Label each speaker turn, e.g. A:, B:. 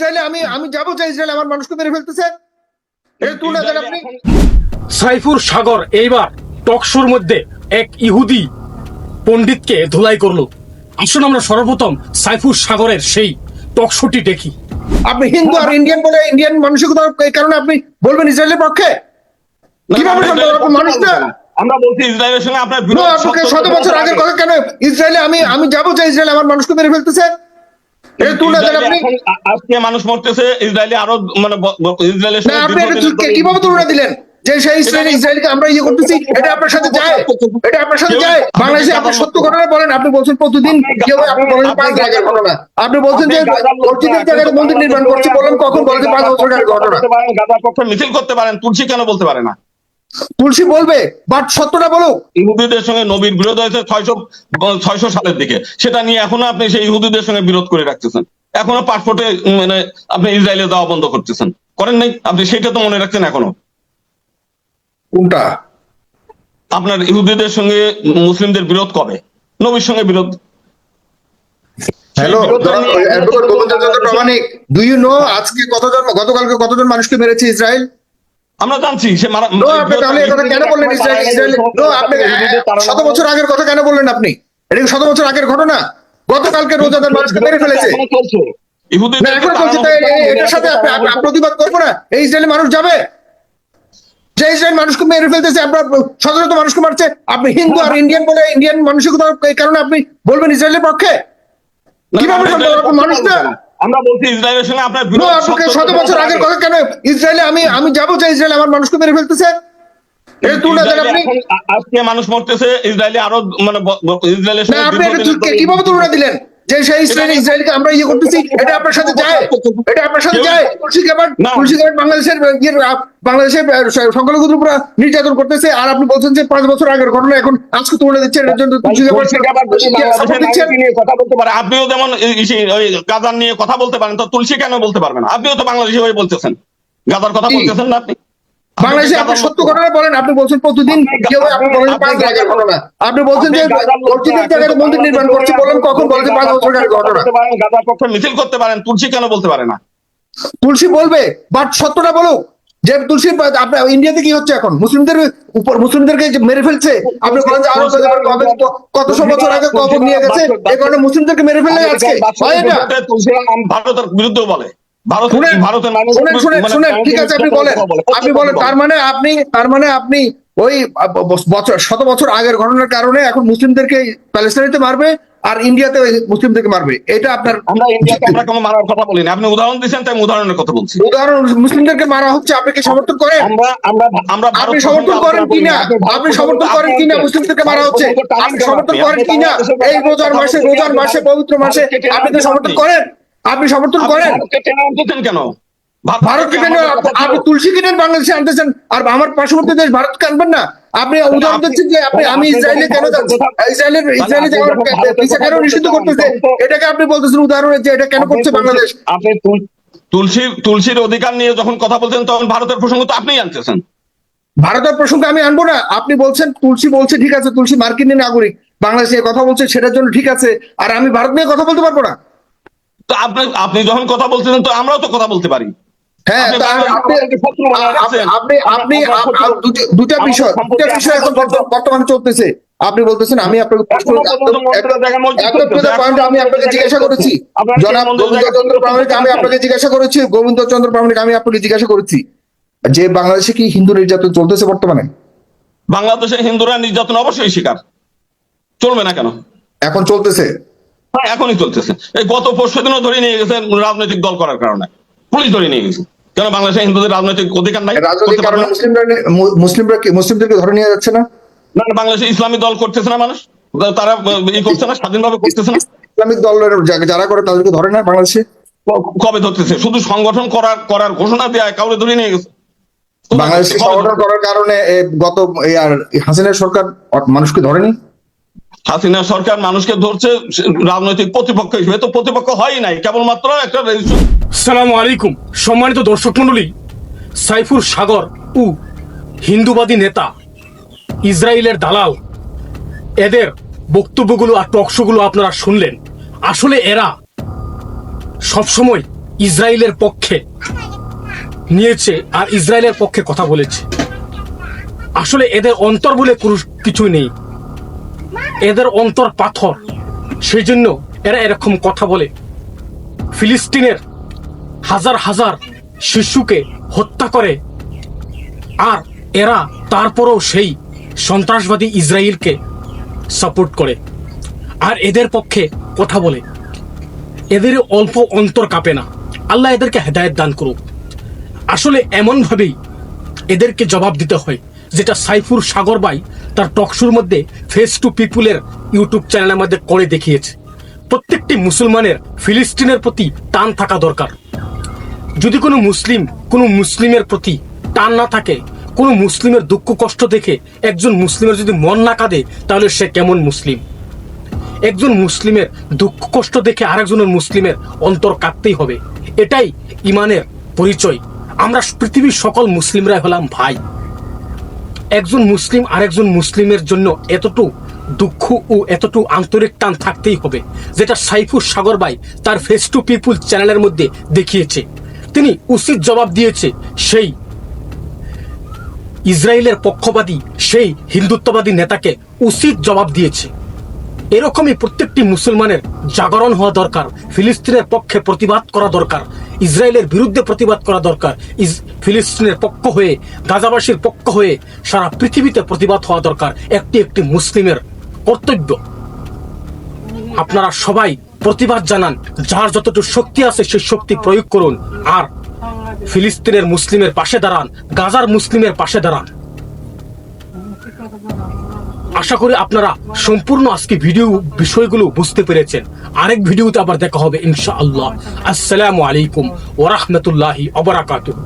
A: ইসরায়েলে আমি আমি যাব চাই ইসরায়েল আমার মানুষকে মেরে ফেলতেছে। এটা তুই দেন আপনি
B: সাইফুর সাগর এইবার টকশোর মধ্যে এক ইহুদি পণ্ডিতকে ধুলাই করল। আসুন আমরা সর্বপ্রথম সাইফুর সাগরের সেই টকশোটি দেখি।
A: আপনি হিন্দু আর ইন্ডিয়ান বলে ইন্ডিয়ান মানুষের কথা এই কারণে আপনি বলবেন ইসরায়েলের পক্ষে? কীভাবে মানুষ না।
C: আমরা বলছি ইসরায়েলের সঙ্গে আপনার
A: শত বছর আগের কথা কেন? ইসরায়েলে আমি আমি যাব চাই ইসরায়েল আমার মানুষকে মেরে ফেলতেছে।
C: আজকে মানুষ মরতেছে ইসরায়েলে আরও মানে ইসরায়েলের
A: আপনি এটা কীভাবে তুলনা দিলেন? যে সেই ইসরায়েল ইসরায়েলকে আমরা ইয়ে করতেছি এটা আপনার সাথে যায়। এটা আপনার সাথে যায়। বাংলাদেশে আপনি সত্য ঘটনা বলেন আপনি বলছেন প্রতিদিন কেউ আপনি বলেন পাঁচ ঘটনা। আপনি বলছেন যে মসজিদের জায়গায় মন্দির নির্মাণ করছে বলেন কখন বলেন পাঁচ ঘটনা।
C: পক্ষে মিছিল করতে পারেন তুলসী কেন বলতে পারে না?
A: তুলসী বলবে বাট সত্যটা বলো।
C: ইহুদিদের সঙ্গে নবীর বিরোধ হয়েছে ছয়শো ছয়শো সালের দিকে। সেটা নিয়ে এখনও আপনি সেই ইহুদিদের সঙ্গে বিরোধ করে রাখতেছেন। এখনও পাসপোর্টে মানে আপনি ইসরায়েলে যাওয়া বন্ধ করতেছেন। করেন নাই? আপনি সেটা তো মনে রাখছেন এখনও?
A: কোনটা?
C: আপনার ইহুদিদের সঙ্গে মুসলিমদের বিরোধ কবে? নবীর সঙ্গে বিরোধ।
A: Hello advocate Gobinda Chandra Pramanik do you know আজকে কতজন গতকালকে কতজন মানুষকে মেরেছে ইসরায়েল?
C: আমরা জানছি সে মারা
A: আপনি তাহলে কথা কেন বললেন? ইসরায়েল আপনি শত বছর আগের কথা কেন বললেন আপনি? এটা শত বছর আগের ঘটনা? গতকালকে রোজাদার মানুষকে মেরে ফেলেছে। এখন বলছে এটার সাথে প্রতিবাদ করব না। এই ইসরায়েলি মানুষ যাবে। যে ইসরায়েল মানুষকে মেরে ফেলতেছে আপনার সাধারণত মানুষকে মারছে। আপনি হিন্দু আর ইন্ডিয়ান বলে ইন্ডিয়ান মানুষের কথা এই কারণে আপনি বলবেন ইসরায়েলের পক্ষে? কীভাবে সম্ভব মানুষ না।
C: আমরা বলছি ইসরায়েলের সঙ্গে আপনার
A: শত বছর আগের কথা কেন? ইসরায়েলে আমি আমি যাব চাই ইসরায়েল আমার মানুষকে মেরে ফেলতেছে।
C: আজকে মানুষ মরতেছে ইসরায়েলে আরও মানে ইসরায়েলের
A: কীভাবে তুলনা দিলেন? যে সেই ইসরায়েল ইসরায়েলকে আমরা ইয়ে করতেছি এটা আপনার সাথে যায়। এটা আপনার সাথে যায়। তুলসী বাংলাদেশের বাংলাদেশের সংখ্যালঘুদের উপর নির্যাতন করতেছে। আর আপনি বলছেন যে পাঁচ বছর আগের ঘটনা এখন আজকে তুলে দিচ্ছেন এর জন্য তুলসী
C: কথা বলতে পারে আপনিও যেমন গাজার নিয়ে কথা বলতে পারেন তো তুলসী কেন বলতে পারবেন আপনিও তো বাংলাদেশি হয়ে বলতেছেন। গাজার কথা? বলতেছেন না আপনি?
A: বাংলাদেশে আপনি সত্য ঘটনা বলেন আপনি বলছেন প্রতিদিন
C: আপনি-
A: বলেন পাঁচ আগের ঘটনা আপনি বলছেন যে মসজিদের জায়গায় মন্দির নির্মাণ করছে বলেন কখন বলছে পাঁচ বছর আগের ঘটনা
C: গাজার পক্ষে মিছিল করতে পারেন তুলসী কেন বলতে পারে না
A: তুলসী বলবে বাট সত্যটা বলুক যে তুলসী আপনার ইন্ডিয়াতে কি হচ্ছে এখন মুসলিমদের উপর মুসলিমদেরকে মেরে ফেলছে আপনি বলেন যে কত- কতশো বছর আগে কখন নিয়ে গেছে এই কারণে মুসলিমদেরকে মেরে ফেলে আজকে হয়
C: ভারতের বিরুদ্ধেও বলে মানে
A: শুনেন ঠিক আছে আপনি বলেন। আপনি বলেন তার মানে আপনি তার মানে আপনি ওই বছর শত বছর আগের ঘটনার কারণে এখন মুসলিমদেরকে প্যালেস্টাইনিতে মারবে আর ইন্ডিয়াতে মুসলিমদেরকে মারবে। এটা আপনার
C: আমরা ইন্ডিয়াকে আমরা কোনো মারার কথা বলি না আপনি উদাহরণ দিচ্ছেন তাই উদাহরণের কথা বলছি।
A: উদাহরণ মুসলিমদেরকে মারা হচ্ছে আপনি কি সমর্থন করেন?
C: আমরা আমরা আমরা
A: আপনি সমর্থন করেন কিনা? আপনি সমর্থন করেন কিনা মুসলিমদেরকে মারা হচ্ছে? আপনি সমর্থন করেন কিনা? এই রোজার মাসে রোজার মাসে পবিত্র মাসে আপনি তো সমর্থন করেন? আপনি সমর্থন করেন?
C: কেন?
A: ভারতকে কেন আপনি। তুলসী কিনেন বাংলাদেশে আনতেছেন আর আমার পার্শ্ববর্তী দেশ ভারতকে আনবেন না। আপনি উদাহরণ দিচ্ছেন যে আপনি আমি
C: আপনি
A: ইসরায়েলে কেন যাচ্ছি? ইসরায়েলের ইসরায়েলে যাওয়ার ভিসা কেন নিষিদ্ধ করতেছে? এটাকে আপনি বলতেছেন উদাহরণে যে এটা কেন করছে বাংলাদেশ?
C: আপনি তুলসী তুলসীর অধিকার নিয়ে যখন কথা বলছেন তখন ভারতের প্রসঙ্গ তো আপনিই আনতেছেন।
A: ভারতের প্রসঙ্গে আমি আনব না। আপনি বলছেন তুলসী বলছে ঠিক আছে তুলসী মার্কিনের নাগরিক বাংলাদেশে কথা বলছে সেটার জন্য ঠিক আছে আর আমি ভারত নিয়ে কথা বলতে পারব না।
C: তো আপনি আপনি যখন কথা বলতেছেন তো আমরাও তো কথা বলতে পারি।
A: হ্যাঁ
C: আপনি
A: দুটো- দুটা
C: আমার
A: বিষয় দুটা বিষয় এখন বর্তমানে চলতেছে। আপনি বলতেছেন আমি আপনাকে আমি জিজ্ঞাসা করেছি। জনাব প্রামাণিক আমি আপনাকে জিজ্ঞাসা করেছি গোবিন্দ চন্দ্র প্রামাণিক আমি আপনাকে জিজ্ঞাসা করেছি যে বাংলাদেশে কি হিন্দু নির্যাতন চলতেছে বর্তমানে?
C: বাংলাদেশে হিন্দুরা নির্যাতন অবশ্যই শিকার। চলবে না কেন?
A: এখন চলতেছে।
C: এখনই চলতেছে। এই গত পরশু দিনও ধরে নিয়ে গেছে রাজনৈতিক দল করার কারণে। পুলিশ ধরে নিয়ে গেছে। কেন বাংলাদেশে হিন্দুদের রাজনৈতিক অধিকার নাই?
A: রাজনৈতিক কারণে মুসলিমরা মুসলিমদেরকে ধরে নিয়ে যাচ্ছে না?
C: না বাংলাদেশে ইসলামী দল করতেছে না মানুষ। তারা ই করছে না স্বাধীনভাবে করতেছে না।
A: ইসলামিক দলের যারা করে তাদেরকে ধরে না বাংলাদেশে?
C: কবে ধরতেছে? শুধু সংগঠন করার করার ঘোষণা দেয় কাউরে ধরে নিয়ে গেছে।
A: বাংলাদেশে সংগঠন করার কারণে গত এই আর হাসিনা সরকার মানুষকে ধরেনি?
C: হাসিনা সরকার মানুষকে ধরছে রাজনৈতিক প্রতিপক্ষ হিসেবে। তো প্রতিপক্ষ হয় নাই, কেবলমাত্র একটা
B: সালাম আলাইকুম, সম্মানিত দর্শক মণ্ডলী, সাইফুর সাগর ও হিন্দুবাদী নেতা ইসরায়েলের দালাল, এদের বক্তব্যগুলো আর টকশোগুলো আপনারা শুনলেন। আসলে এরা সবসময় ইসরায়েলের পক্ষে নিয়েছে আর ইসরায়েলের পক্ষে কথা বলেছে। আসলে এদের অন্তর বলে কিছুই নেই। এদের অন্তর পাথর। সেই জন্য এরা এরকম কথা বলে। ফিলিস্তিনের হাজার হাজার শিশুকে হত্যা করে। আর এরা তারপরও সেই সন্ত্রাসবাদী ইসরায়েলকে সাপোর্ট করে। আর এদের পক্ষে কথা বলে। এদের অল্প অন্তর কাঁপে না। আল্লাহ এদেরকে হেদায়েত দান করুক। আসলে এমনভাবেই এদেরকে জবাব দিতে হয়। যেটা সাইফুর সাগর বাই তার টকশুর মধ্যে ফেস টু পিপুলের ইউটিউব চ্যানেলের মধ্যে করে দেখিয়েছে। প্রত্যেকটি মুসলমানের ফিলিস্তিনের প্রতি টান থাকা দরকার। যদি কোনো মুসলিম কোনো মুসলিমের প্রতি টান না থাকে, কোনো মুসলিমের দুঃখ কষ্ট দেখে একজন মুসলিমের যদি মন না কাঁদে, তাহলে সে কেমন মুসলিম? একজন মুসলিমের দুঃখ কষ্ট দেখে আরেকজনের মুসলিমের অন্তর কাঁদতেই হবে। এটাই ইমানের পরিচয়। আমরা পৃথিবীর সকল মুসলিমরাই হলাম ভাই। একজন মুসলিম আরেকজন মুসলিমের জন্য এতটু দুঃখ ও এতটু আন্তরিক টান থাকতেই হবে, যেটা সাইফুর সাগর তার ফেস টু পিপুল চ্যানেলের মধ্যে দেখিয়েছে। তিনি উচিত জবাব দিয়েছে, সেই ইসরায়েলের পক্ষপাতী, সেই হিন্দুত্ববাদী নেতাকে উচিত জবাব দিয়েছে। এরকমই প্রত্যেকটি মুসলমানের জাগরণ হওয়া দরকার, ফিলিস্তিনের পক্ষে প্রতিবাদ করা দরকার। ইসরায়েলের বিরুদ্ধে প্রতিবাদ করা দরকার। ফিলিস্তিনের পক্ষ হয়ে, গাজাবাসীর পক্ষ হয়ে সারা পৃথিবীতে প্রতিবাদ হওয়া দরকার। একটি একটি মুসলিমের কর্তব্য। আপনারা সবাই প্রতিবাদ জানান। যার যতটুকু শক্তি আছে সেই শক্তি প্রয়োগ করুন। আর ফিলিস্তিনের মুসলিমের পাশে দাঁড়ান। গাজার মুসলিমের পাশে দাঁড়ান। আশা করি আপনারা সম্পূর্ণ আজকে ভিডিও বিষয়গুলো বুঝতে পেরেছেন। আরেক ভিডিওতে আবার দেখা হবে ইনশাআল্লাহ। আসসালামু আলাইকুম ওরহমতুল্লাহি অবরাকাতুহ